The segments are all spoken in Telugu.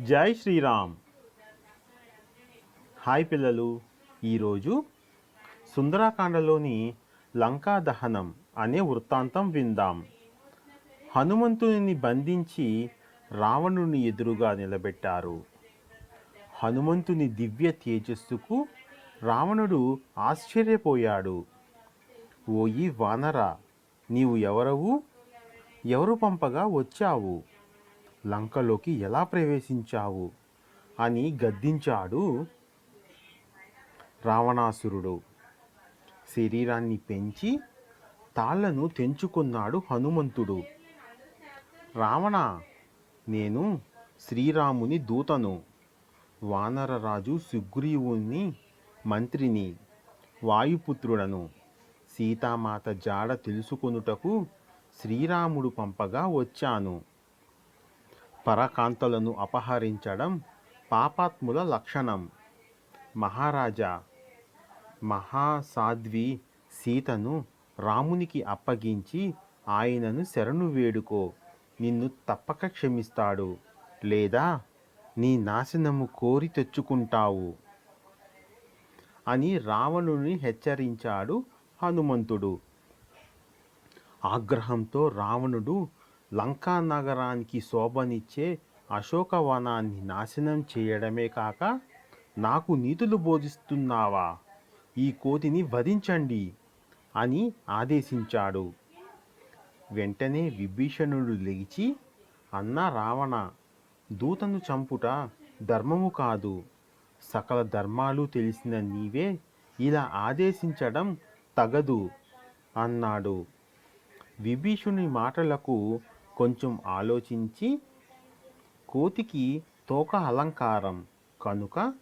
జై శ్రీరామ్. హాయ్ పిల్లలు ఈరోజు సుందరాకాండలోని లంకా దహనం అనే వృత్తాంతం విందాం. హనుమంతుని బంధించి రావణుని ఎదురుగా నిలబెట్టారు. హనుమంతుని దివ్య తేజస్సుకు రావణుడు ఆశ్చర్యపోయాడు. ఓయి వానరా నీవు ఎవరవు? ఎవరు పంపగా వచ్చావు? లంకలోకి ఎలా ప్రవేశించావు? అని గద్దించాడు రావణాసురుడు. శరీరాన్ని పెంచి తాళ్ళను తెంచుకున్నాడు హనుమంతుడు. రావణ నేను శ్రీరాముని దూతను. వానరరాజు సుగ్రీవుని మంత్రిని వాయుపుత్రుడను. సీతామాత జాడ తెలుసుకొనుటకు శ్రీరాముడు పంపగా వచ్చాను. పరకాంతలను అపహరించడం పాపాత్ముల లక్షణం. మహారాజా మహాసాధ్వి సీతను రామునికి అప్పగించి ఆయనను శరణు వేడుకో నిన్ను తప్పక క్షమిస్తాడు. లేదా నీ నాశనము కోరి తెచ్చుకుంటావు అని రావణుని హెచ్చరించాడు హనుమంతుడు. ఆగ్రహంతో రావణుడు లంకా నగరానికి శోభనిచ్చే అశోకవనాన్ని నాశనం చేయడమే కాక నాకు నీతులు బోధిస్తున్నావా? ఈ కోతిని వధించండి అని ఆదేశించాడు. వెంటనే విభీషణుడు లేచి అన్న రావణ దూతను చంపుట ధర్మము కాదు. సకల ధర్మాలు తెలిసిన నీవే ఇలా ఆదేశించడం తగదు అన్నాడు. విభీషుని మాటలకు కొంచెం ఆలోచించి కోతికి తోక అలంకారం కనుక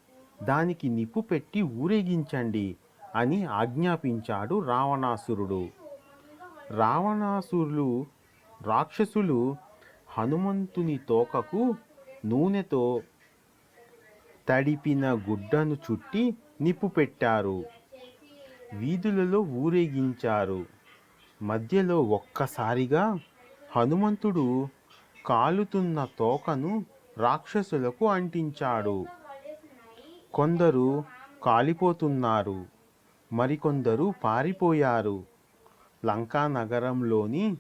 దానికి నిప్పు పెట్టి ఊరేగించండి అని ఆజ్ఞాపించాడు రావణాసురుడు. రావణాసురులు రాక్షసులు హనుమంతుని తోకకు నూనెతో తడిపిన గుడ్డను చుట్టి నిప్పు పెట్టారు. వీధులలో ఊరేగించారు. మధ్యలో ఒక్కసారిగా హనుమంతుడు కాలుతున్న తోకను రాక్షసులకు అంటించాడు. కొందరు కాలిపోతున్నారు. మరికొందరు పారిపోయారు. లంకా నగరంలోని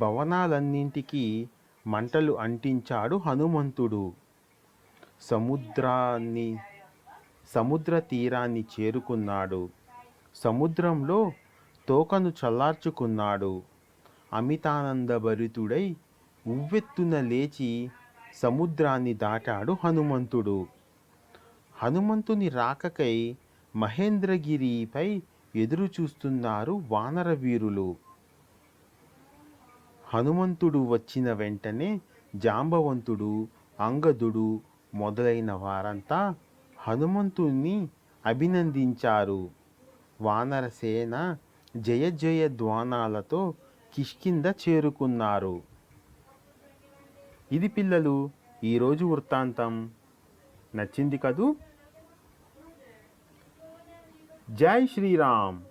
భవనాలన్నింటికీ మంటలు అంటించాడు హనుమంతుడు. సముద్రాన్ని సముద్ర తీరాన్ని చేరుకున్నాడు. సముద్రంలో తోకను చల్లార్చుకున్నాడు. అమితానందభరితుడై ఉవ్వెత్తున లేచి సముద్రాన్ని దాటాడు హనుమంతుడు. హనుమంతుని రాకకై మహేంద్రగిరిపై ఎదురు చూస్తున్నారు వానర వీరులు హనుమంతుడు వచ్చిన వెంటనే జాంబవంతుడు అంగదుడు మొదలైన వారంతా హనుమంతుణ్ణి అభినందించారు. వానరసేన జయ జయ ధ్వానాలతో కిష్కింద చేరుకున్నారు. ఇది పిల్లలు ఈరోజు వృత్తాంతం. నచ్చింది కదూ? జై శ్రీరామ్.